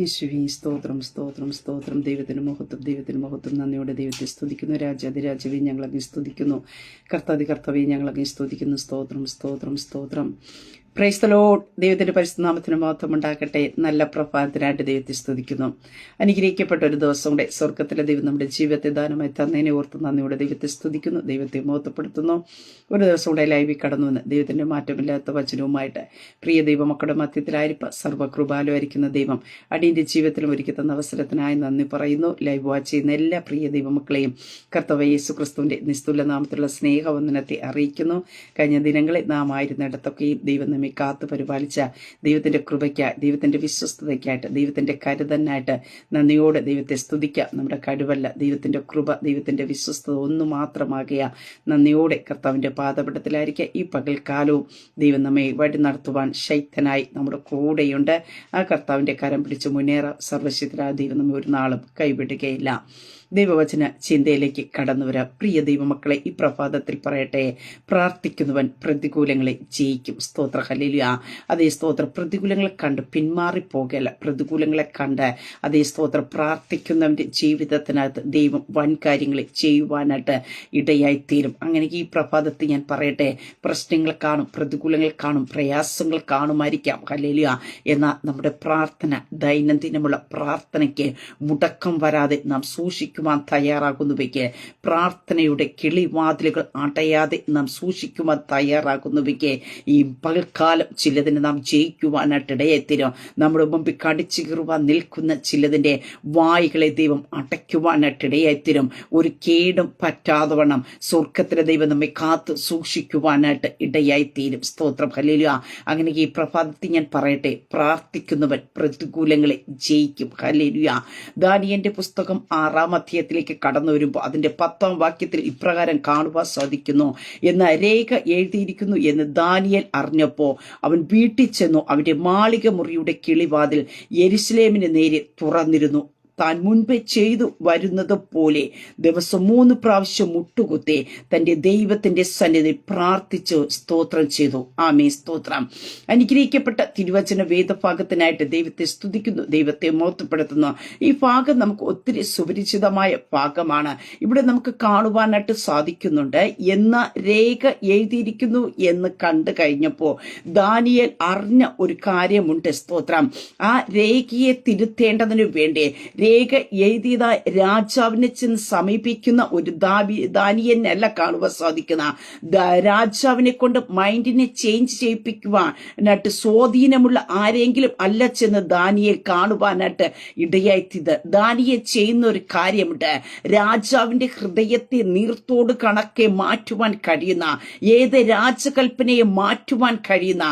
യേശുവി സ്തോത്രം സ്തോത്രം സ്തോത്രം. ദൈവത്തിന് മഹത്വം ദൈവത്തിന് മഹത്വം. നന്ദിയോടെ ദൈവത്തെ സ്തുതിക്കുന്നു. ഞങ്ങൾ ഞങ്ങളങ്ങ് സ്തുതിക്കുന്നു. കർത്താതി ഞങ്ങൾ ഞങ്ങളങ്ങ് സ്തുതിക്കുന്നു. സ്തോത്രം സ്തോത്രം സ്തോത്രം. പ്രൈസ്തലോ ദൈവത്തിന്റെ പരിശുദ്ധനാമത്തിന് മഹത്വം ഉണ്ടാക്കട്ടെ നല്ല പ്രഭാതത്തിനായിട്ട് ദൈവത്തെ സ്തുതിക്കുന്നു. അനുഗ്രഹിക്കപ്പെട്ട ഒരു ദിവസം കൂടെ സ്വർഗത്തിലെ ദൈവം നമ്മുടെ ജീവിതത്തെ ദാനമായി തന്നതിനെ ഓർത്ത് നന്ദിയോടെ ദൈവത്തെ സ്തുതിക്കുന്നു. ദൈവത്തെ മഹത്വപ്പെടുത്തുന്നു. ഒരു ദിവസം കൂടെ ലൈവിൽ കടന്നു വന്ന് ദൈവത്തിന്റെ മാറ്റമില്ലാത്ത വചനവുമായിട്ട് പ്രിയ ദൈവമക്കളുടെ മധ്യത്തിലായിരിപ്പ സർവകൃപാലുമായിരിക്കുന്ന ദൈവം അടിയന്റെ ജീവിതത്തിലും ഒരുക്കി തന്ന അവസരത്തിനായി നന്ദി പറയുന്നു. ലൈവ് വാച്ച് ചെയ്യുന്ന എല്ലാ പ്രിയ ദൈവമക്കളെയും കർത്തവ യേസു ക്രിസ്തുവിന്റെ നിസ്തുല നാമത്തിലുള്ള സ്നേഹവന്ദനത്തെ അറിയിക്കുന്നു. കഴിഞ്ഞ ദിനങ്ങളിൽ നാം ആയിരുന്നിടത്തൊക്കെയും ദൈവം നമ്മെ കാത്തു പരിപാലിച്ച ദൈവത്തിന്റെ കൃപയ്ക്കായി ദൈവത്തിന്റെ വിശ്വസ്തതയ്ക്കായിട്ട് ദൈവത്തിന്റെ കരുതനായിട്ട് നന്ദിയോടെ ദൈവത്തെ സ്തുതിക്കാം. നമ്മുടെ കഴിവല്ല ദൈവത്തിന്റെ കൃപ ദൈവത്തിന്റെ വിശ്വസ്തത ഒന്നു മാത്രമാകിയ നന്ദിയോടെ കർത്താവിന്റെ പാതപടത്തിലായിരിക്കുക ഈ പകൽക്കാലവും ദൈവം നമ്മെ വഴി നടത്തുവാൻ ശൈത്തനായി നമ്മുടെ കൂടെയുണ്ട്. ആ കർത്താവിന്റെ കരം പിടിച്ച് മുന്നേറ സർവശക്തരായ ദൈവം നമ്മെ ഒരു നാളും കൈവിടുകയില്ല. ദൈവവചന ചിന്തയിലേക്ക് കടന്നു വരാം. പ്രിയ ദൈവമക്കളെ ഈ പ്രഭാതത്തിൽ പറയട്ടെ പ്രാർത്ഥിക്കുന്നവൻ പ്രതികൂലങ്ങളെ ജയിക്കും. സ്തോത്ര ഹലിലുയ അതേ സ്തോത്ര പ്രതികൂലങ്ങളെ കണ്ട് പിന്മാറിപ്പോകല പ്രതികൂലങ്ങളെ കണ്ട് അതേ സ്തോത്ര പ്രാർത്ഥിക്കുന്നവന്റെ ജീവിതത്തിനകത്ത് ദൈവം വൻ കാര്യങ്ങളെ ചെയ്യുവാനായിട്ട് ഇടയായി തീരും. അങ്ങനെ ഈ പ്രഭാതത്തിൽ ഞാൻ പറയട്ടെ പ്രശ്നങ്ങൾ കാണും പ്രതികൂലങ്ങൾ കാണും പ്രയാസങ്ങൾ കാണുമായിരിക്കാം. ഹലിലുയ എന്നാൽ നമ്മുടെ പ്രാർത്ഥന ദൈനംദിനമുള്ള പ്രാർത്ഥനയ്ക്ക് മുടക്കം വരാതെ നാം സൂക്ഷിക്കുവാൻ തയ്യാറാകുന്നുവെങ്കിൽ പ്രാർത്ഥനയുടെ കിളിവാതിലുകൾ അടയാതെ നാം സൂക്ഷിക്കുവാൻ തയ്യാറാകുന്നുവെങ്കിൽ ഈ പകൽക്കാലം ചിലതിനെ നാം ജയിക്കുവാനായിട്ട് ഇടയെത്തിനോ നമ്മുടെ മുമ്പിൽ കടിച്ചു കീറുവാൻ നിൽക്കുന്ന ചിലതിന്റെ വായികളെ ദൈവം അടയ്ക്കുവാനായിട്ട് ഇടയെത്തിനും ഒരു കേടും പറ്റാതെ വണ്ണം സ്വർഗത്തിലെ ദൈവം നമ്മെ കാത്തു സൂക്ഷിക്കുവാനായിട്ട് ഇടയായിത്തീരും സ്തോത്രം. ഹലേലുക അങ്ങനെ ഈ പ്രഭാതത്തിൽ ഞാൻ പറയട്ടെ. പ്രാർത്ഥിക്കുന്നവൻ പ്രതികൂലങ്ങളെ ജയിക്കും. ഹലേലുയ ദാനിയന്റെ പുസ്തകം ആറാം അധ്യായത്തിലേക്ക് കടന്നു വരുമ്പോൾ അതിന്റെ പത്താം വാക്യത്തിൽ ഇപ്രകാരം കാണുവാൻ സാധിക്കുന്നു. എന്ന രേഖ എഴുതിയിരിക്കുന്നു എന്ന് ദാനിയൽ അറിഞ്ഞപ്പോൾ അവൻ വീട്ടിൽ ചെന്നു അവന്റെ മാളിക മുറിയുടെ കിളിവാതിൽ യെരുസലേമിന് നേരെ തുറന്നിരുന്നു. താൻ മുൻപേ ചെയ്തു വരുന്നത് പോലെ ദിവസം മൂന്ന് പ്രാവശ്യം മുട്ടുകുത്തി തന്റെ ദൈവത്തിന്റെ സന്നിധി പ്രാർത്ഥിച്ചു സ്തോത്രം ചെയ്തു. ആമേ സ്തോത്രം. അനുഗ്രഹിക്കപ്പെട്ട തിരുവചന വേദഭാഗത്തിനായിട്ട് ദൈവത്തെ സ്തുതിക്കുന്നു. ദൈവത്തെ മോത്തപ്പെടുത്തുന്നു ഈ ഭാഗം നമുക്ക് ഒത്തിരി സുപരിചിതമായ ഭാഗമാണ്. ഇവിടെ നമുക്ക് കാണുവാനായിട്ട് സാധിക്കുന്നുണ്ട്. എന്ന രേഖ എഴുതിയിരിക്കുന്നു എന്ന് കണ്ടു കഴിഞ്ഞപ്പോൾ ദാനിയൽ അറിഞ്ഞ ഒരു കാര്യമുണ്ട്. സ്തോത്രം. ആ രേഖയെ തിരുത്തേണ്ടതിനു വേണ്ടി രേഖ എഴുതിയത രാജാവിനെ ചെന്ന് സമീപിക്കുന്ന ഒരു ദാബി ദാനിയനല്ല കാണുവാൻ സാധിക്കുന്ന. രാജാവിനെ കൊണ്ട് മൈൻഡിനെ ചേഞ്ച് ചെയ്യിപ്പിക്കുവാനായിട്ട് സ്വാധീനമുള്ള ആരെങ്കിലും അല്ല ചെന്ന് ദാനിയെ കാണുവാനായിട്ട് ഇടയായിത്തീത്. ദാനിയെ ചെയ്യുന്ന ഒരു കാര്യമുണ്ട്. രാജാവിന്റെ ഹൃദയത്തെ നീർത്തോട് കണക്കെ മാറ്റുവാൻ കഴിയുന്ന ഏത് രാജകൽപ്പനയെ മാറ്റുവാൻ കഴിയുന്ന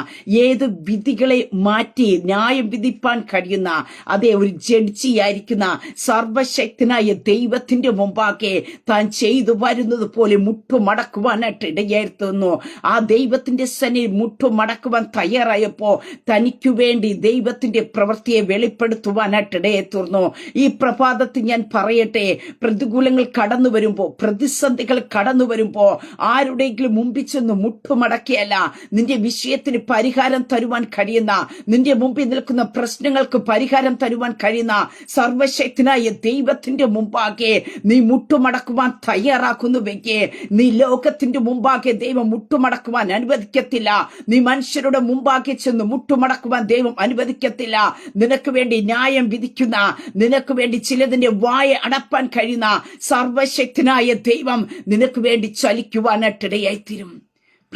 ഏത് വിധികളെ മാറ്റി ന്യായം വിധിപ്പാൻ കഴിയുന്ന അതേ ഒരു ജഡ്ജിയായിരിക്കുന്ന സർവശക്തനായ ദൈവത്തിന്റെ മുമ്പാകെ താൻ ചെയ്തു വരുന്നത് പോലെ മുട്ടുമടക്കുവാനായിട്ട് ഇടയായിരുന്നു ആ ദൈവത്തിന്റെ സനി മുട്ടുമടക്കുവാൻ തയ്യാറായപ്പോ തനിക്കു വേണ്ടി ദൈവത്തിന്റെ പ്രവൃത്തിയെ വെളിപ്പെടുത്തുവാനായിട്ട് ഇടയെത്തുന്നു ഈ പ്രഭാതത്തിൽ ഞാൻ പറയട്ടെ പ്രതികൂലങ്ങൾ കടന്നു വരുമ്പോ പ്രതിസന്ധികൾ കടന്നു വരുമ്പോ ആരുടെയെങ്കിലും മുമ്പിൽ ചെന്ന് മുട്ടുമടക്കിയല്ല നിന്റെ വിഷയത്തിന് പരിഹാരം തരുവാൻ കഴിയുന്ന നിന്റെ മുമ്പിൽ നിൽക്കുന്ന പ്രശ്നങ്ങൾക്ക് പരിഹാരം തരുവാൻ കഴിയുന്ന സർവശക്തനായ ദൈവത്തിന്റെ മുമ്പാകെ നീ മുട്ടുമടക്കുവാൻ തയ്യാറാക്കുന്നുവെങ്കിൽ നീ ലോകത്തിന്റെ മുമ്പാകെ ദൈവം മുട്ടുമടക്കുവാൻ അനുവദിക്കത്തില്ല. നീ മനുഷ്യരുടെ മുമ്പാകെ ചെന്ന് മുട്ടുമടക്കുവാൻ ദൈവം അനുവദിക്കത്തില്ല. നിനക്ക് വേണ്ടി ന്യായം വിധിക്കുന്ന നിനക്ക് വേണ്ടി ചിലതിന്റെ വായ അടപ്പാൻ കഴിയുന്ന സർവശക്തനായ ദൈവം നിനക്ക് വേണ്ടി ചലിക്കുവാനായിട്ടിടയായിത്തീരും.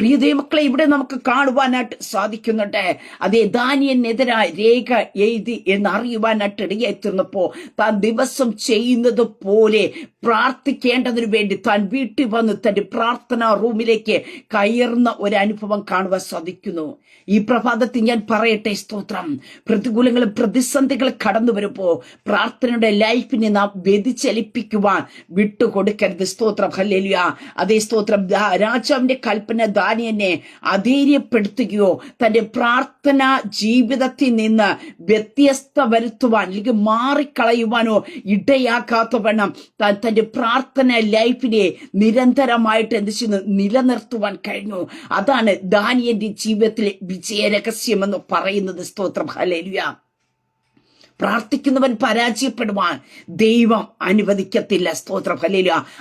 പ്രിയ ദൈവമക്കളെ ഇവിടെ നമുക്ക് കാണുവാനായിട്ട് സാധിക്കുന്നുണ്ട്. അതേ ദാനിയനെതിരായ രേഖ എഴുതി എന്നറിയുവാനായിട്ട് ഇടയായിത്തീർന്നപ്പോ താൻ ദിവസം ചെയ്യുന്നത് പോലെ പ്രാർത്ഥിക്കേണ്ടതിനു വേണ്ടി താൻ വീട്ടിൽ വന്ന് തന്റെ പ്രാർത്ഥനാ റൂമിലേക്ക് കയറുന്ന ഒരു അനുഭവം കാണുവാൻ സാധിക്കുന്നു. ഈ പ്രഭാതത്തിൽ ഞാൻ പറയട്ടെ സ്തോത്രം. പ്രതികൂലങ്ങളും പ്രതിസന്ധികളും കടന്നു വരുമ്പോ പ്രാർത്ഥനയുടെ ലൈഫിനെ നാം വ്യതിചലിപ്പിക്കുവാൻ വിട്ടുകൊടുക്കരുത്. സ്തോത്രം. ഹല്ലേലൂയ. അതേ സ്തോത്രം. രാജാവിന്റെ കൽപ്പന ദാനിയനെ അധൈര്യപ്പെടുത്തുകയോ തന്റെ പ്രാർത്ഥന ജീവിതത്തിൽ നിന്ന് വ്യത്യസ്ത വരുത്തുവാൻ അല്ലെങ്കിൽ മാറിക്കളയുവാനോ ഇടയാക്കാത്തവണ്ണം താൻ തന്റെ പ്രാർത്ഥന ലൈഫിനെ നിരന്തരമായിട്ട് എന്ത് ചെയ്യുന്നു? നിലനിർത്തുവാൻ കഴിഞ്ഞു. അതാണ് ദാനിയന്റെ ജീവിതത്തിലെ വിജയരഹസ്യം എന്ന് പറയുന്നത്. സ്തോത്രം. ഹലേലുയ പ്രാർത്ഥിക്കുന്നവൻ പരാജയപ്പെടുവാൻ ദൈവം അനുവദിക്കത്തില്ല. സ്തോത്രം.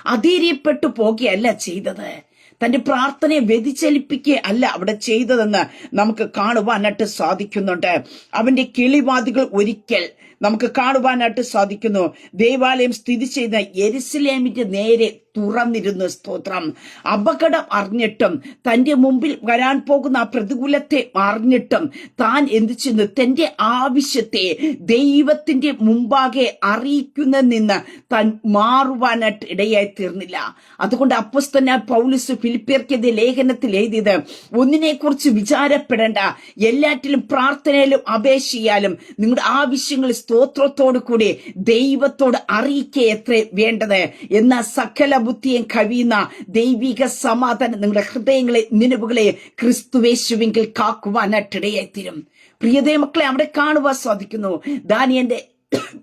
അധീര്യപ്പെട്ടു പോകുകയല്ല ചെയ്തത്. തന്റെ പ്രാർത്ഥനയെ വ്യതിചലിപ്പിക്കുക അല്ല അവിടെ ചെയ്തതെന്ന് നമുക്ക് കാണുവാനായിട്ട് സാധിക്കുന്നുണ്ട്. അവന്റെ കിളിവാതികൾ ഒരിക്കൽ നമുക്ക് കാണുവാനായിട്ട് സാധിക്കുന്നു. ദേവാലയം സ്ഥിതി ചെയ്ത എരുസലേമിന്റെ നേരെ തുറന്നിരുന്നു സ്തോത്രം. അപകടം അറിഞ്ഞിട്ടും തന്റെ മുമ്പിൽ വരാൻ പോകുന്ന ആ പ്രതികൂലത്തെ അറിഞ്ഞിട്ടും താൻ എന്ത് ചെയ്യുന്നു? തന്റെ ആവശ്യത്തെ ദൈവത്തിന്റെ മുമ്പാകെ അറിയിക്കുന്ന നിന്ന് താൻ മാറുവാനായിട്ട് ഇടയായി തീർന്നില്ല. അതുകൊണ്ട് അപ്പസ്തന പൗലിസ് ഫിലിപ്പിയർക്കെതിരെ ലേഖനത്തിൽ എഴുതിയത് ഒന്നിനെ കുറിച്ച് വിചാരപ്പെടേണ്ട. എല്ലാറ്റിലും പ്രാർത്ഥനയിലും അപേക്ഷയാലും നിങ്ങളുടെ ആവശ്യങ്ങൾ സ്തോത്രത്തോടു കൂടി ദൈവത്തോട് അറിയിക്കുക എത്ര വേണ്ടത്. എന്ന സകല ബുദ്ധിയും കഴിയുന്ന ദൈവിക സമാധാനം നിങ്ങളുടെ ഹൃദയങ്ങളെ നിലവുകളെ ക്രിസ്തുവേശുവിങ്കിൽ കാക്കുവാനായിട്ടിടയായിത്തീരും. പ്രിയതേ മക്കളെ അവിടെ കാണുവാൻ സാധിക്കുന്നു. ദാനിയന്റെ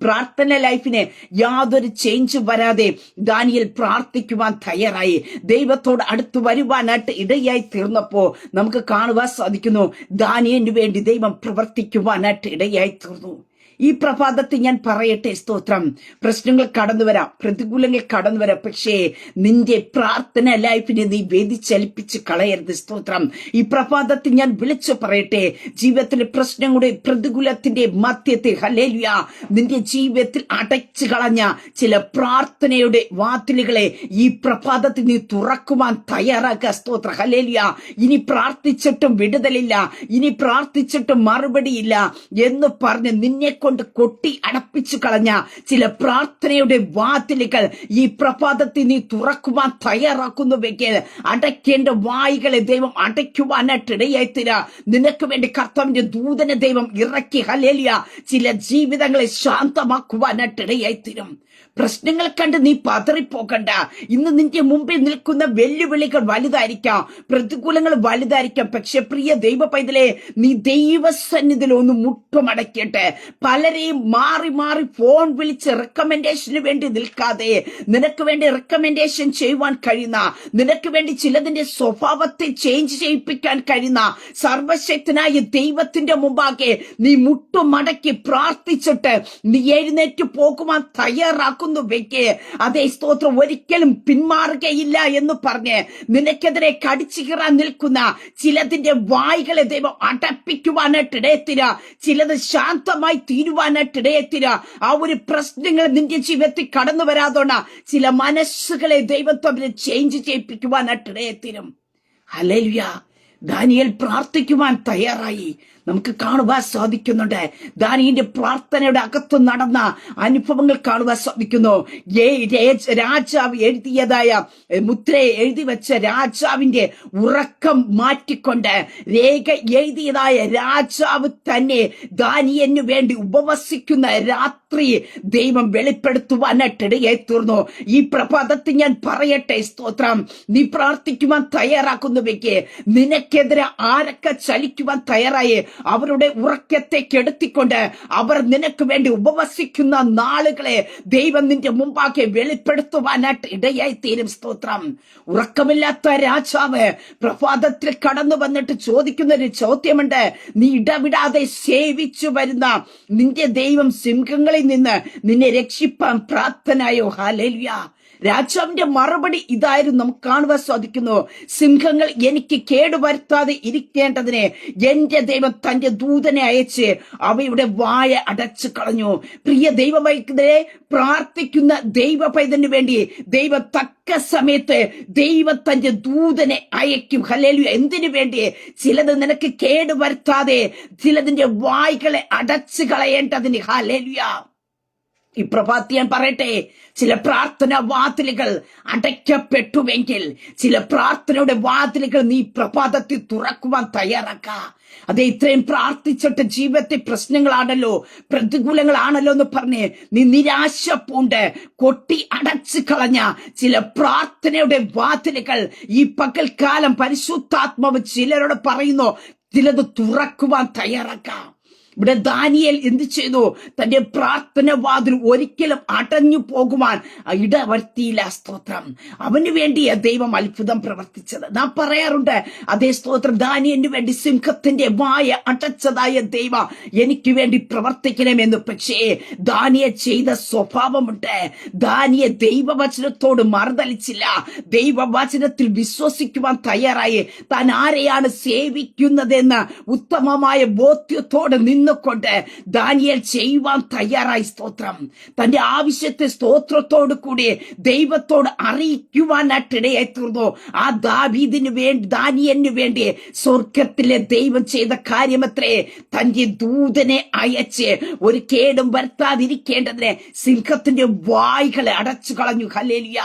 പ്രാർത്ഥന ലൈഫിന് യാതൊരു ചേഞ്ച് വരാതെ ദാനിയൽ പ്രാർത്ഥിക്കുവാൻ തയ്യാറായി. ദൈവത്തോട് അടുത്ത് വരുവാനായിട്ട് ഇടയായി തീർന്നപ്പോ നമുക്ക് കാണുവാൻ സാധിക്കുന്നു. ദാനിയന് വേണ്ടി ദൈവം പ്രവർത്തിക്കുവാനായിട്ട് ഇടയായി തീർന്നു ഈ പ്രഭാതത്തിൽ ഞാൻ പറയട്ടെ സ്തോത്രം. പ്രശ്നങ്ങൾ കടന്നു വരാം. പ്രതികൂലങ്ങൾ കടന്നു വരാം. പക്ഷേ നിന്റെ പ്രാർത്ഥന ലൈഫിനെ നീ വേദിച്ചലിപ്പിച്ച് കളയരുത് സ്തോത്രം. ഈ പ്രഭാതത്തിൽ ഞാൻ വിളിച്ചു പറയട്ടെ. ജീവിതത്തിലെ പ്രശ്നങ്ങളുടെ പ്രതികൂലത്തിന്റെ മധ്യത്തിൽ ഹലേലുയ നിന്റെ ജീവിതത്തിൽ അടച്ചു കളഞ്ഞ ചില പ്രാർത്ഥനയുടെ വാതിലുകളെ ഈ പ്രഭാതത്തിൽ നീ തുറക്കുവാൻ തയ്യാറാക്കുക സ്തോത്ര. ഹലേലിയ ഇനി പ്രാർത്ഥിച്ചിട്ടും വിടുതലില്ല. ഇനി പ്രാർത്ഥിച്ചിട്ടും മറുപടിയില്ല എന്ന് പറഞ്ഞ് നിന്നെ കൊണ്ട് കൊട്ടി അടപ്പിച്ചു കളഞ്ഞ ചില പ്രാർത്ഥനയുടെ വാതിലുകൾ ഈ പ്രഭാതത്തിൽ നീ തുറക്കുവാൻ തയ്യാറാക്കുന്നുവെങ്കിൽ അടയ്ക്കേണ്ട വായികളെ ദൈവം അടയ്ക്കുവാനായിട്ട് ഇടയായി തരാ നിനക്ക് വേണ്ടി കർത്താവിന്റെ ദൂതനെ ദൈവം ഇറക്കി ഹലേലിയ ചില ജീവിതങ്ങളെ ശാന്തമാക്കുവാനായിട്ട് ഇടയായി തരും പ്രശ്നങ്ങൾ കണ്ട് നീ പതറിപ്പോക്കണ്ട. ഇന്ന് നിന്റെ മുമ്പിൽ നിൽക്കുന്ന വെല്ലുവിളികൾ വലുതായിരിക്കാം. പ്രതികൂലങ്ങൾ വലുതായിരിക്കാം. പക്ഷെ പ്രിയ ദൈവ പൈതലെ നീ ദൈവസന്നിധിയിൽ ഒന്ന് മുട്ടുമടക്കിയിട്ട് പലരെയും മാറി മാറി ഫോൺ വിളിച്ച് റെക്കമെൻഡേഷന് വേണ്ടി നിൽക്കാതെ നിനക്ക് വേണ്ടി റെക്കമെൻഡേഷൻ ചെയ്യുവാൻ കഴിയുന്ന നിനക്ക് വേണ്ടി ചിലതിന്റെ സ്വഭാവത്തെ ചേഞ്ച് ചെയ്യിപ്പിക്കാൻ കഴിയുന്ന സർവശക്തനായ ദൈവത്തിന്റെ മുമ്പാകെ നീ മുട്ടുമടക്കി പ്രാർത്ഥിച്ചിട്ട് നീ എഴുന്നേറ്റ് പോകുവാൻ തയ്യാറാക്കുന്നു. വെക്ക് അതേ സ്തോത്രം ഒരിക്കലും പിന്മാറുകയില്ല എന്ന് പറഞ്ഞ് നിനക്കെതിരെ കടിച്ചു കീറാൻ നിൽക്കുന്ന ചിലതിന്റെ വായികളെ ദൈവം അടപ്പിക്കുവാനായിട്ട് ഇടയത്തിര ചിലത് ശാന്തമായി തീരുവാനായിട്ട് ഇടയത്തിര ആ ഒരു പ്രശ്നങ്ങൾ നിന്റെ ജീവിതത്തിൽ കടന്നു വരാതോണ. ചില മനസ്സുകളെ ദൈവം തമ്മിൽ ചേഞ്ച് ചെയ്യിപ്പിക്കുവാനായിട്ട് ഇടയത്തിരും. ഹലേലുയ ദാനിയൽ പ്രാർത്ഥിക്കുവാൻ തയ്യാറായി. നമുക്ക് കാണുവാൻ സാധിക്കുന്നുണ്ട്. ദാനിയന്റെ പ്രാർത്ഥനയുടെ അകത്ത് നടന്ന അനുഭവങ്ങൾ കാണുവാൻ സാധിക്കുന്നു. രാജാവ് എഴുതിയതായ മുദ്രയെ എഴുതി വെച്ച രാജാവിന്റെ ഉറക്കം മാറ്റിക്കൊണ്ട് രേഖ എഴുതിയതായ രാജാവ് തന്നെ ദാനിയന് വേണ്ടി ഉപവസിക്കുന്ന രാത്രി ദൈവം വെളിപ്പെടുത്തുവാനായിട്ടിടയെ തീർന്നു. ഈ പ്രഭാതത്തിൽ ഞാൻ പറയട്ടെ സ്തോത്രം. നീ പ്രാർത്ഥിക്കുവാൻ തയ്യാറാക്കുന്നുവെക്ക് നിനക്കെതിരെ ആരൊക്കെ ചലിക്കുവാൻ തയ്യാറായി? അവരുടെ ഉറക്കത്തെ കെടുത്തിക്കൊണ്ട് അവർ നിനക്ക് വേണ്ടി ഉപവസിക്കുന്ന നാളുകളെ ദൈവം നിന്റെ മുമ്പാകെ വെളിപ്പെടുത്തുവാനായിട്ട് ഇടയായി തീരും സ്തോത്രം. ഉറക്കമില്ലാത്ത രാജാവ് പ്രഭാതത്തിൽ കടന്നു വന്നിട്ട് ചോദിക്കുന്ന ഒരു ചോദ്യമുണ്ട്. നീ ഇടവിടാതെ സേവിച്ചു വരുന്ന നിന്റെ ദൈവം സിംഹങ്ങളിൽ നിന്ന് നിന്നെ രക്ഷിപ്പാൻ പ്രാർത്ഥനായോ ഹാലേലുയ രാജാവിന്റെ മറുപടി ഇതായിരുന്നു നമുക്ക് കാണുവാൻ സാധിക്കുന്നു. സിംഹങ്ങൾ എനിക്ക് കേടുവരുത്താതെ ഇരിക്കേണ്ടതിന് എന്റെ ദൈവം തന്റെ ദൂതനെ അയച്ച് അവയുടെ വായ അടച്ചു കളഞ്ഞു. പ്രിയ ദൈവമൈക്കെതിരെ പ്രാർത്ഥിക്കുന്ന ദൈവ പൈതന് വേണ്ടി ദൈവ തക്ക സമയത്ത് ദൈവ തന്റെ ദൂതനെ അയക്കും. ഹലേലു എന്തിനു വേണ്ടി? ചിലത് നിനക്ക് കേടുവരുത്താതെ ചിലതിന്റെ വായ്കളെ അടച്ചു കളയേണ്ടതിന്. ഹലേലുയ ഈ പ്രഭാതി ഞാൻ പറയട്ടെ ചില പ്രാർത്ഥന വാതിലുകൾ അടയ്ക്കപ്പെട്ടുവെങ്കിൽ ചില പ്രാർത്ഥനയുടെ വാതിലുകൾ നീ പ്രഭാതത്തിൽ തുറക്കുവാൻ തയ്യാറാക്ക. അതെ ഇത്രയും പ്രാർത്ഥിച്ചിട്ട് ജീവിതത്തെ പ്രശ്നങ്ങളാണല്ലോ പ്രതികൂലങ്ങളാണല്ലോ എന്ന് പറഞ്ഞ് നീ നിരാശ പൂണ്ട് കൊട്ടി അടച്ചു കളഞ്ഞ ചില പ്രാർത്ഥനയുടെ വാതിലുകൾ ഈ പകൽക്കാലം പരിശുദ്ധാത്മാവ് ചിലരോട് പറയുന്നു ചിലത് തുറക്കുവാൻ തയ്യാറാക്കാം. ഇവിടെ ദാനിയൽ എന്ത് ചെയ്തു? തന്റെ പ്രാർത്ഥന വാതിൽ ഒരിക്കലും അടഞ്ഞു പോകുവാൻ ഇടവരുത്തിയില്ല സ്തോത്രം. അവന് വേണ്ടിയാ ദൈവം അത്ഭുതം പ്രവർത്തിച്ചത്. നാം പറയാറുണ്ട് അതേ സ്തോത്രം ദാനിയന് വേണ്ടി സിംഹത്തിന്റെ വായ അടച്ചതായ ദൈവം എനിക്ക് വേണ്ടി പ്രവർത്തിക്കണമെന്ന്. പക്ഷേ ദാനിയ ചെയ്ത സ്വഭാവമുണ്ട്. ദാനിയ ദൈവവചനത്തോട് മറുതലിച്ചില്ല. ദൈവവചനത്തിൽ വിശ്വസിക്കുവാൻ തയ്യാറായി. താൻ ആരെയാണ് സേവിക്കുന്നതെന്ന് ഉത്തമമായ ബോധ്യത്തോടെ നിന്നുകൊണ്ട് ദാനിയൽ ചെയ്യുവാൻ തയ്യാറായി സ്തോത്രം. തന്റെ ആവശ്യത്തെ സ്തോത്രത്തോട് കൂടി ദൈവത്തോട് അറിയിക്കുവാനായിട്ട് ഇടയായി തീർന്നു. ആ ദാവീദിന് വേണ്ടി ദാനിയന് വേണ്ടി സ്വർഗത്തിലെ ദൈവം ചെയ്ത കാര്യമത്രേ തന്റെ ദൂതനെ അയച്ച് ഒരു കേടും വരുത്താതിരിക്കേണ്ടതിന് സിംഹത്തിന്റെ വായികളെ അടച്ചു കളഞ്ഞു ഹല്ലേലിയ.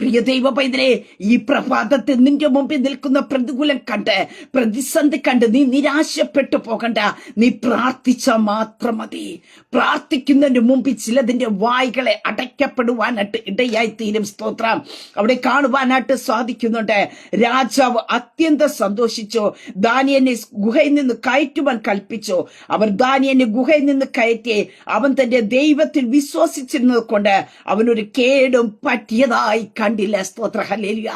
പ്രിയ ദൈവ പൈതലെ ഈ പ്രഭാതത്തിൽ നിന്റെ മുമ്പിൽ നിൽക്കുന്ന പ്രതികൂലം കണ്ട് പ്രതിസന്ധി കണ്ട് നീ നിരാശപ്പെട്ടു പോകണ്ട. നീ പ്രാർത്ഥിച്ച മാത്രം മതി. പ്രാർത്ഥിക്കുന്നതിന് മുമ്പിൽ ചിലതിന്റെ വായികളെ അടയ്ക്കപ്പെടുവാനായിട്ട് ഇടയായി തീരും സ്തോത്രം. അവിടെ കാണുവാനായിട്ട് സാധിക്കുന്നുണ്ട്. രാജാവ് അത്യന്തം സന്തോഷിച്ചു. ദാനിയനെ ഗുഹയിൽ നിന്ന് കയറ്റുവാൻ കൽപ്പിച്ചു. അവർ ദാനിയനെ ഗുഹയിൽ നിന്ന് കയറ്റി അവൻ തന്റെ ദൈവത്തിൽ വിശ്വസിച്ചിരുന്നത് കൊണ്ട് അവനൊരു കേടും പറ്റിയതായി കണ്ടില്ല സ്തോത്ര. ഹല്ലേലൂയ.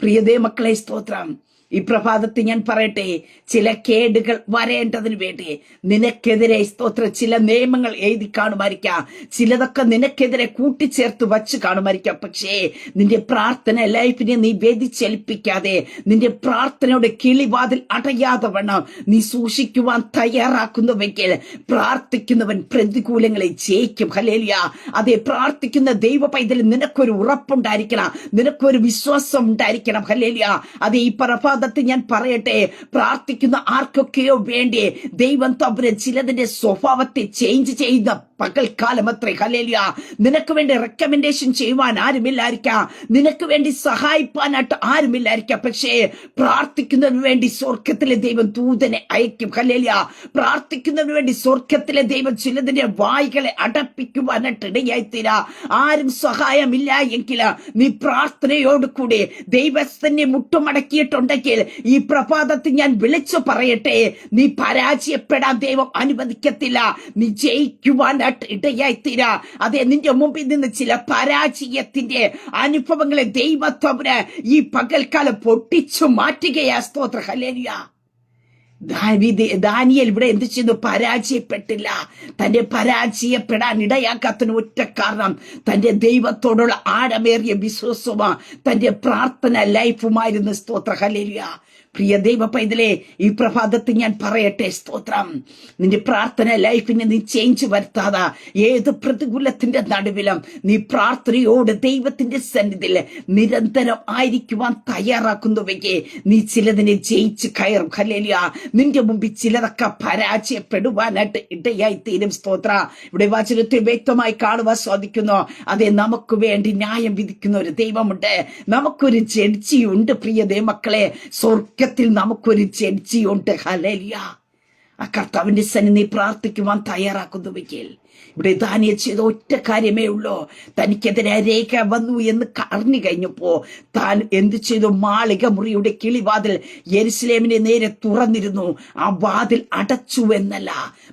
പ്രിയതേ മക്കളെ സ്തോത്രം. ഈ പ്രഭാതത്തിൽ ഞാൻ പറയട്ടെ ചില കേടുകൾ വരേണ്ടതിന് വേണ്ടി നിനക്കെതിരെ സ്തോത്ര ചില നിയമങ്ങൾ എഴുതി കാണുമായിരിക്കാം. ചിലതൊക്കെ നിനക്കെതിരെ കൂട്ടിച്ചേർത്ത് വച്ച് കാണുമായിരിക്കാം. പക്ഷേ നിന്റെ പ്രാർത്ഥന ലൈഫിനെ നീ വ്യതിച്ചേൽപ്പിക്കാതെ നിന്റെ പ്രാർത്ഥനയുടെ കിളിവാതിൽ അടയാതെ വണ്ണം നീ സൂക്ഷിക്കുവാൻ തയ്യാറാക്കുന്നുവെങ്കിൽ പ്രാർത്ഥിക്കുന്നവൻ പ്രതികൂലങ്ങളെ ജയിക്കും. ഹലേലിയ അതെ പ്രാർത്ഥിക്കുന്ന ദൈവ പൈതൽ നിനക്കൊരു ഉറപ്പുണ്ടായിരിക്കണം. നിനക്കൊരു വിശ്വാസം ഉണ്ടായിരിക്കണം. ഹലേലിയ അതെ ഈ പ്രഭാതത്തിൽ ഞാൻ പറയട്ടെ പ്രാർത്ഥിക്കുന്ന ആർക്കൊക്കെയോ വേണ്ടി ദൈവം തമ്പുരൻ ചിലതിന്റെ സ്വഭാവത്തെ ചേഞ്ച് ചെയ്യുന്ന പകൽക്കാലം അത്രേ. ഹലേലിയ നിനക്ക് വേണ്ടി റെക്കമെൻഡേഷൻ ചെയ്യുവാൻ ആരുമില്ലായിരിക്കാം. നിനക്ക് വേണ്ടി സഹായിപ്പാനായിട്ട് ആരുമില്ലായിരിക്കാം. പക്ഷേ പ്രാർത്ഥിക്കുന്നതിന് വേണ്ടി സ്വർഗത്തിലെ ദൈവം ദൂതനെ അയക്കും. ഹലേലിയ പ്രാർത്ഥിക്കുന്നതിന് വേണ്ടി സ്വർഗത്തിലെ ദൈവം ചിലതിന്റെ വായികളെ അടപ്പിക്കുവാനായിട്ട് ഇടയായിത്തീരാ. ആരും സഹായമില്ല എങ്കിൽ നീ പ്രാർത്ഥനയോടുകൂടി ദൈവസ്ഥനെ മുട്ടുമടക്കിയിട്ടുണ്ടെങ്കിൽ ഈ പ്രഭാതത്തിൽ ഞാൻ വിളിച്ചു പറയട്ടെ. നീ പരാജയപ്പെടാൻ ദൈവം അനുവദിക്കത്തില്ല. നീ ജയിക്കുവാനായിട്ട് ഇടയായിത്തീര. അതെ നിന്റെ മുമ്പിൽ നിന്ന് ചില പരാജയത്തിന്റെ അനുഭവങ്ങളെ ദൈവത്വന് ഈ പകൽക്കാലം പൊട്ടിച്ചു മാറ്റുകയാ സ്തോത്ര. ഹലേലിയ ദാനിയേൽ ഇവിടെ എന്ത് ചെയ്തു പരാജയപ്പെട്ടില്ല. തന്റെ പരാജയപ്പെടാൻ ഇടയാക്കാത്തതിന് ഒറ്റ കാരണം തന്റെ ദൈവത്തോടുള്ള ആഴമേറിയ വിശ്വാസവുമാണ് തന്റെ പ്രാർത്ഥന ലൈഫുമായിരുന്നു സ്തോത്ര. ഹലേലിയ പ്രിയ ദൈവ പൈതലേ ഈ പ്രഭാതത്തിൽ ഞാൻ പറയട്ടെ സ്തോത്രം. നിന്റെ പ്രാർത്ഥന ലൈഫിനെ നീ ചേഞ്ച് വരുത്താതെ. ഏത് പ്രതികൂലത്തിന്റെ നടുവിലും നീ പ്രാർത്ഥനയോട് ദൈവത്തിന്റെ സന്നിധിയിൽ നിരന്തരം ആയിരിക്കുവാൻ തയ്യാറാക്കുന്നുവെങ്കിൽ നീ ചിലതിനെ ജയിച്ച് കയറും. ഹലേലിയ നിന്റെ മുമ്പിൽ ചിലതൊക്കെ പരാജയപ്പെടുവാനായിട്ട് ഇടയായി തീരും സ്തോത്ര. ഇവിടെ വചനത്തിൽ വ്യക്തമായി കാണുവാൻ സാധിക്കുന്നു അതെ നമുക്ക് വേണ്ടി ന്യായം വിധിക്കുന്ന ഒരു ദൈവമുണ്ട്. നമുക്കൊരു ജഡ്ജിയുണ്ട് പ്രിയ ദൈവമക്കളെ. സ്വർഗത്തിൽ നമുക്കൊരു ജഡ്ജിയുണ്ട്. ഹലേലിയ ആ കർത്താവിന്റെ സന്നിധി പ്രാർത്ഥിക്കുവാൻ തയ്യാറാക്കുന്നുവെങ്കിൽ ഇവിടെ ദാനിയ ചെയ്ത ഒറ്റ കാര്യമേ ഉള്ളൂ. തനിക്കെതിരെ രേഖ വന്നു എന്ന് അറിഞ്ഞു കഴിഞ്ഞപ്പോ താൻ എന്ത് ചെയ്തു? മാളിക മുറിയുടെ കിളിവാതിൽ യെരുസലേമിനെ നേരെ തുറന്നിരുന്നു. ആ വാതിൽ അടച്ചു എന്നല്ല.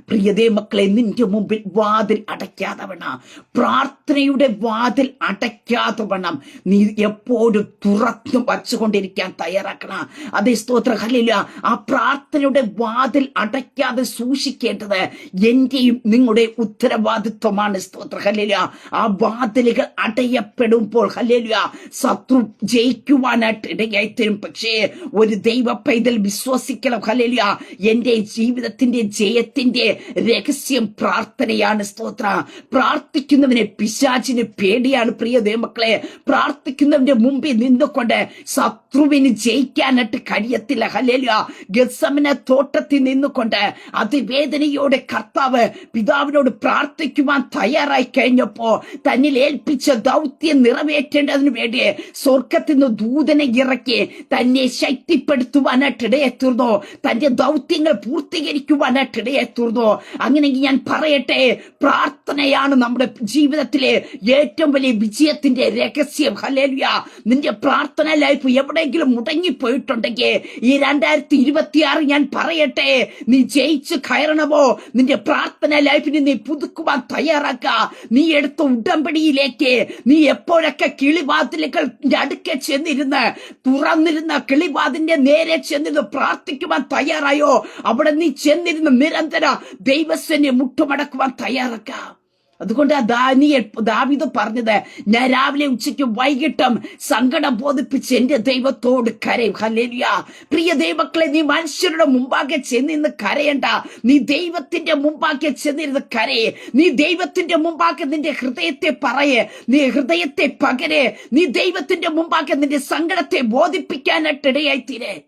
പ്രിയതേ മക്കളെ നിന്റെ മുമ്പിൽ വാതിൽ അടയ്ക്കാതെ വേണം. പ്രാർത്ഥനയുടെ വാതിൽ അടയ്ക്കാതെ വേണം. നീ എപ്പോഴും തുറന്നു വച്ചുകൊണ്ടിരിക്കാൻ തയ്യാറാക്കണം. അതേ സ്തോത്ര ഹലില്ല ആ പ്രാർത്ഥനയുടെ വാതിൽ അടയ്ക്കാതെ സൂക്ഷിക്കേണ്ടത് എന്റെയും നിങ്ങളുടെ ഉത്തരവാദിത്വമാണ്. സ്തോത്ര. ഹലേലിയ ആ വാതിലുകൾ അടയപ്പെടുമ്പോൾ ഹലേലിയ ശത്രു ജയിക്കുവാനായിട്ട് ഇടയായി തരും പക്ഷേ ഒരു ദൈവ പൈതൽ വിശ്വസിക്കണം. ഹലേലിയ എന്റെ ജീവിതത്തിന്റെ ജയത്തിന്റെ രഹസ്യം പ്രാർത്ഥനയാണ് സ്തോത്ര. പ്രാർത്ഥിക്കുന്നവനെ പിശാചിന് പേടിയാണ്. പ്രിയ ദൈവമക്കളെ പ്രാർത്ഥിക്കുന്നവന്റെ മുമ്പിൽ നിന്നുകൊണ്ട് ശത്രുവിന് ജയിക്കാനായിട്ട് കഴിയത്തില്ല. ഹലേലിയ ഗസമന തോട്ടത്തിൽ നിന്നുകൊണ്ട് അതിവേദനയോടെ കർത്താവ് പിതാവിനോട് പ്രാർത്ഥിക്കുവാൻ തയ്യാറായി കഴിഞ്ഞപ്പോ തന്നിൽ ഏൽപ്പിച്ച ദൗത്യം നിറവേറ്റേണ്ടതിന് വേണ്ടി സ്വർഗത്തിൽ നിന്ന് ദൂതനെ ഇറക്കി തന്നെ ശക്തിപ്പെടുത്തുവാനായിട്ട് ഇടയെത്തുന്നു തന്റെ ദൗത്യങ്ങൾ പൂർത്തീകരിക്കുവാനായിട്ട് ഇടയെത്തുന്നു അങ്ങനെങ്കിൽ ഞാൻ പറയട്ടെ പ്രാർത്ഥനയാണ് നമ്മുടെ ജീവിതത്തിലെ ഏറ്റവും വലിയ വിജയത്തിന്റെ രഹസ്യം. ഹലേലിയ നിന്റെ പ്രാർത്ഥന ലൈഫ് എവിടെയെങ്കിലും മുടങ്ങി പോയിട്ടുണ്ടെങ്കിൽ ഈ രണ്ടായിരത്തി ഇരുപത്തിയാറ് ഞാൻ പറയട്ടെ നീ ജയിച്ച് കയറണമോ? നിന്റെ പ്രാർത്ഥന ലൈഫിന് നീ പുതുക്കുവാൻ തയ്യാറാക്ക. നീ എടുത്ത ഉടമ്പടിയിലേക്ക് നീ എപ്പോഴൊക്കെ കിളിവാതിലുകൾ അടുക്കെ ചെന്നിരുന്ന് തുറന്നിരുന്ന കിളിവാതിന്റെ നേരെ ചെന്നിരുന്ന് പ്രാർത്ഥിക്കുവാൻ തയ്യാറായോ? അവിടെ നീ ചെന്നിരുന്ന് നിരന്തര ദൈവസനെ മുട്ടുമടക്കുവാൻ തയ്യാറാക്കാം. അതുകൊണ്ട് ദാനിയൽ ദാവിദ് പറഞ്ഞത് ഞാൻ രാവിലെ ഉച്ചയ്ക്കും വൈകിട്ടും സങ്കടം ബോധിപ്പിച്ച് എന്റെ ദൈവത്തോട് കരയും. ഹല്ലേലൂയ. പ്രിയ ദൈവക്കളെ നീ മനുഷ്യരുടെ മുമ്പാകെ ചെന്നിന്ന് കരയണ്ട. നീ ദൈവത്തിന്റെ മുമ്പാകെ ചെന്നിരുന്ന് കരയെ. നീ ദൈവത്തിന്റെ മുമ്പാകെ നിന്റെ ഹൃദയത്തെ പറയേ. നീ ഹൃദയത്തെ പകരെ. നീ ദൈവത്തിന്റെ മുമ്പാകെ നിന്റെ സങ്കടത്തെ ബോധിപ്പിക്കാനായിട്ട് ഇടയായിത്തീരേ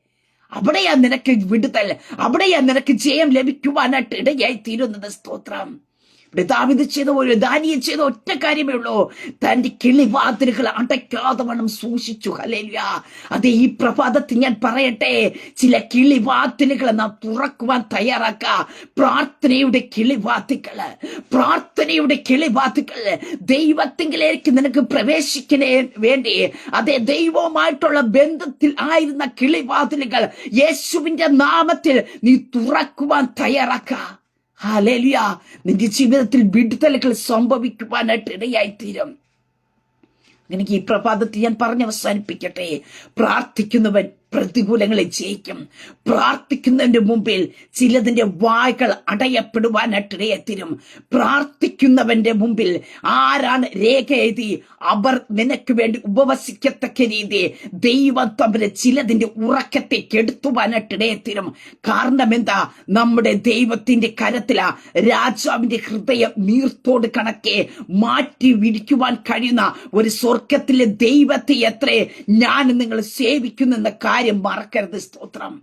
അവിടെയാ നിനക്ക് വിടുതൽ. അവിടെയാ നിനക്ക് ജയം ലഭിക്കുവാനായിട്ട് ഇടയായി തീരുന്നത് സ്തോത്രം. ഇവിടെ ചെയ്ത ഒരു ദാനിയൽ ചെയ്ത ഒറ്റ കാര്യമേ ഉള്ളൂ. തന്റെ കിളിവാതിലുകൾ അടയ്ക്കാതെ വണ്ണം സൂക്ഷിച്ചു. ഹലേല അതെ ഈ പ്രഭാതത്തിൽ ഞാൻ പറയട്ടെ ചില കിളിവാതിലുകൾ നാം തുറക്കുവാൻ തയ്യാറാക്ക. പ്രാർത്ഥനയുടെ കിളിവാതിക്കൾ പ്രാർത്ഥനയുടെ കിളിവാതികൾ ദൈവത്തിങ്കിലേക്ക് നിനക്ക് പ്രവേശിക്കണേ വേണ്ടി. അതെ ദൈവവുമായിട്ടുള്ള ബന്ധത്തിൽ ആയിരുന്ന കിളിവാതിലുകൾ യേശുവിന്റെ നാമത്തിൽ നീ തുറക്കുവാൻ തയ്യാറാക്ക. ഹാലേലിയ നിന്റെ ജീവിതത്തിൽ വിടുതലുകൾ സംഭവിക്കുവാനായിട്ട് ഇടയായിത്തീരും. അങ്ങനെ ഈ പ്രഭാതത്തിൽ ഞാൻ പറഞ്ഞ് അവസാനിപ്പിക്കട്ടെ പ്രാർത്ഥിക്കുന്നവൻ പ്രതികൂലങ്ങളെ ജയിക്കും. പ്രാർത്ഥിക്കുന്നതിന്റെ മുമ്പിൽ ചിലതിന്റെ വായ്കൾ അടയപ്പെടുവാനായിട്ട് പ്രാർത്ഥിക്കുന്നവന്റെ മുമ്പിൽ ആരാണ് രേഖ എഴുതി അവർ നിനക്ക് വേണ്ടി ഉപവസിക്കത്തക്ക രീതി ദൈവം തമ്മിൽ ചിലതിന്റെ ഉറക്കത്തെ കെടുത്തുവാനായിട്ട് കാരണം എന്താ? നമ്മുടെ ദൈവത്തിന്റെ കരത്തില രാജാവിന്റെ ഹൃദയം നീർത്തോട് കണക്കെ മാറ്റി വിരിക്കുവാൻ കഴിയുന്ന ഒരു സ്വർഗത്തിലെ ദൈവത്തെ എത്രേ ഞാൻ നിങ്ങൾ സേവിക്കുന്നെന്ന കാര്യം മറക്കരുത് സ്തോത്രം.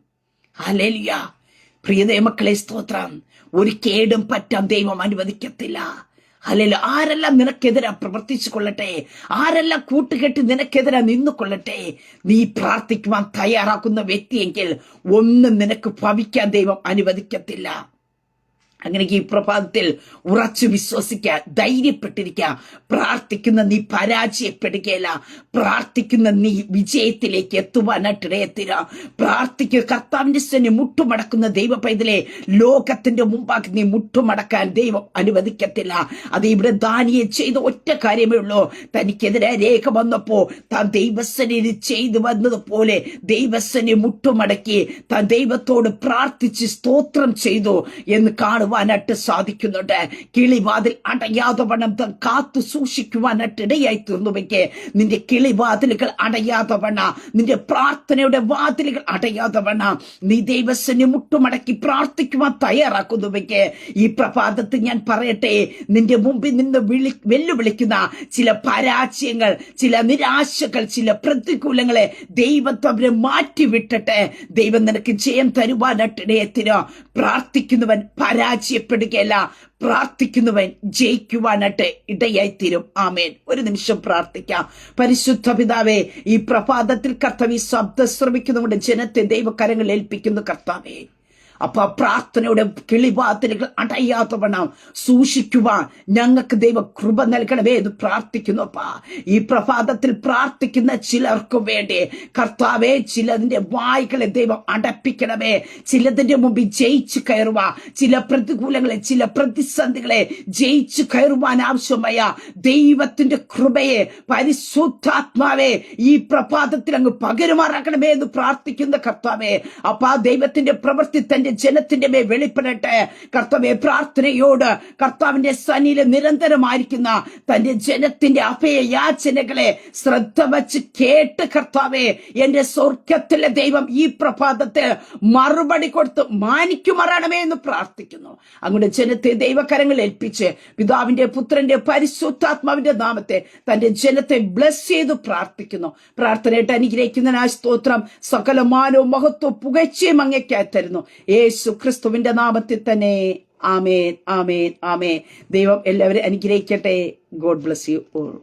ഹലേലിയ പ്രിയ മക്കളെ സ്തോത്രം. ഒരു കേടും പറ്റാൻ ദൈവം അനുവദിക്കത്തില്ല. അല്ലെ ആരെല്ലാം നിനക്കെതിരെ പ്രവർത്തിച്ചു കൊള്ളട്ടെ ആരെല്ലാം കൂട്ടുകെട്ടി നിനക്കെതിരെ നിന്നു കൊള്ളട്ടെ നീ പ്രാർത്ഥിക്കുവാൻ തയ്യാറാക്കുന്ന വ്യക്തിയെങ്കിൽ ഒന്നും നിനക്ക് ഭവിക്കാൻ ദൈവം അനുവദിക്കത്തില്ല. അങ്ങനെ ഈ പ്രഭാതത്തിൽ ഉറച്ചു വിശ്വസിക്കുക ധൈര്യപ്പെട്ടിരിക്കുക പ്രാർത്ഥിക്കുന്ന നീ പരാജയപ്പെടുകയില്ല. പ്രാർത്ഥിക്കുന്ന നീ വിജയത്തിലേക്ക് എത്തുവാനായിട്ട് ഇടയെത്തിര പ്രാർത്ഥിക്കുക കർത്താവിന്റെ സ്ഥനെ മുട്ടുമടക്കുന്ന ദൈവ പൈതലെ ലോകത്തിന്റെ മുമ്പാക്കി നീ മുട്ടുമടക്കാൻ ദൈവം അനുവദിക്കത്തില്ല. അത് ഇവിടെ ദാനിയെ ചെയ്ത ഒറ്റ കാര്യമേ ഉള്ളൂ. തനിക്കെതിരെ രേഖ വന്നപ്പോ താൻ ദൈവസനെ ചെയ്തു വന്നതുപോലെ ദൈവസ്വനെ മുട്ടുമടക്കി താൻ ദൈവത്തോട് പ്രാർത്ഥിച്ച് സ്തോത്രം ചെയ്തു എന്ന് കാണുവാൻ ചെയ്യുവാനായിട്ട് സാധിക്കുന്നുണ്ട്. കിളിവാതിൽ അടയാതെ വണ്ണം കാത്തു സൂക്ഷിക്കുവാനായിട്ട് ഇടയായി തീർന്നുവെങ്കിൽ നിന്റെ കിളിവാതിലുകൾ അടയാതെ വണ്ണ. നിന്റെ പ്രാർത്ഥനയുടെ വാതിലുകൾ അടയാതെ വണ്ണ. നീ ദൈവസനെ മുട്ടുമടക്കി പ്രാർത്ഥിക്കുവാൻ തയ്യാറാക്കുന്നുവെങ്കിൽ ഈ പ്രഭാതത്തിൽ ഞാൻ പറയട്ടെ നിന്റെ മുമ്പിൽ നിന്ന് വിളി വെല്ലുവിളിക്കുന്ന ചില പരാജയങ്ങൾ ചില നിരാശകൾ ചില പ്രതികൂലങ്ങളെ ദൈവത്തെ മാറ്റിവിട്ടിട്ട് ദൈവം നിനക്ക് ജയം തരുവാനായിട്ട് ഇടയത്തിനോ പ്രാർത്ഥിക്കുന്നവൻ പരാജയം പരാജയപ്പെടുകയല്ല പ്രാർത്ഥിക്കുന്നവൻ ജയിക്കുവാനായിട്ട് ഇടയായിത്തീരും. ആമേൻ. ഒരു നിമിഷം പ്രാർത്ഥിക്കാം. പരിശുദ്ധ പിതാവേ ഈ പ്രഭാതത്തിൽ കർത്തവി ശബ്ദ ശ്രമിക്കുന്നവരുടെ ജനത്തെ ദൈവകരങ്ങൾ ഏൽപ്പിക്കുന്നു കർത്താവേ. അപ്പൊ പ്രാർത്ഥനയുടെ കിളിവാതിലുകൾ അടയാത്തവണ്ണം സൂക്ഷിക്കുവാൻ ഞങ്ങൾക്ക് ദൈവ കൃപ നൽകണമേ എന്ന് പ്രാർത്ഥിക്കുന്നു അപ്പാ. ഈ പ്രഭാതത്തിൽ പ്രാർത്ഥിക്കുന്ന ചിലർക്ക് വേണ്ടി കർത്താവെ ചിലതിന്റെ വായ്കളെ ദൈവം അടപ്പിക്കണമേ. ചിലതിന്റെ മുമ്പിൽ ജയിച്ചു കയറുവാ ചില പ്രതികൂലങ്ങളെ ചില പ്രതിസന്ധികളെ ജയിച്ചു കയറുവാൻ ആവശ്യമായ ദൈവത്തിന്റെ കൃപയെ പരിശുദ്ധാത്മാവെ ഈ പ്രഭാതത്തിൽ അങ്ങ് പകരുമാറാക്കണമേ എന്ന് പ്രാർത്ഥിക്കുന്ന കർത്താവെ. അപ്പ ദൈവത്തിന്റെ പ്രവൃത്തി തന്റെ ജനത്തിന്റെ മേൽ വെളിപ്പെടട്ടെ. കർത്താവെ പ്രാർത്ഥനയോട് കർത്താവിന്റെ സനിയിൽ നിരന്തരമായിരിക്കുന്ന തന്റെ ജനത്തിന്റെ അഭയ യാചനകളെ ശ്രദ്ധ വച്ച് കേട്ട് കർത്താവെ എന്റെ സ്വർഗത്തിലെ ദൈവം ഈ പ്രഭാതത്തിൽ മറുപടി കൊടുത്ത് മാനിക്കുമാറാണമേ എന്ന് പ്രാർത്ഥിക്കുന്നു. അങ്ങയുടെ ജനത്തെ ദൈവകരങ്ങൾ ഏൽപ്പിച്ച് പിതാവിന്റെ പുത്രന്റെ പരിശുദ്ധാത്മാവിന്റെ നാമത്തെ തന്റെ ജനത്തെ ബ്ലസ് ചെയ്ത് പ്രാർത്ഥിക്കുന്നു. പ്രാർത്ഥനയായിട്ട് അനുഗ്രഹിക്കുന്നതിനാ സ്തോത്രം. സകലമാനവും മഹത്വം പുകച്ചയും അങ്ങേക്കായി തരുന്നു. യേശു ക്രിസ്തുവിന്റെ നാമത്തിൽ തന്നെ. ആമേൻ ആമേൻ ആമേൻ. ദൈവം എല്ലാവരും അനുഗ്രഹിക്കട്ടെ. God bless you all.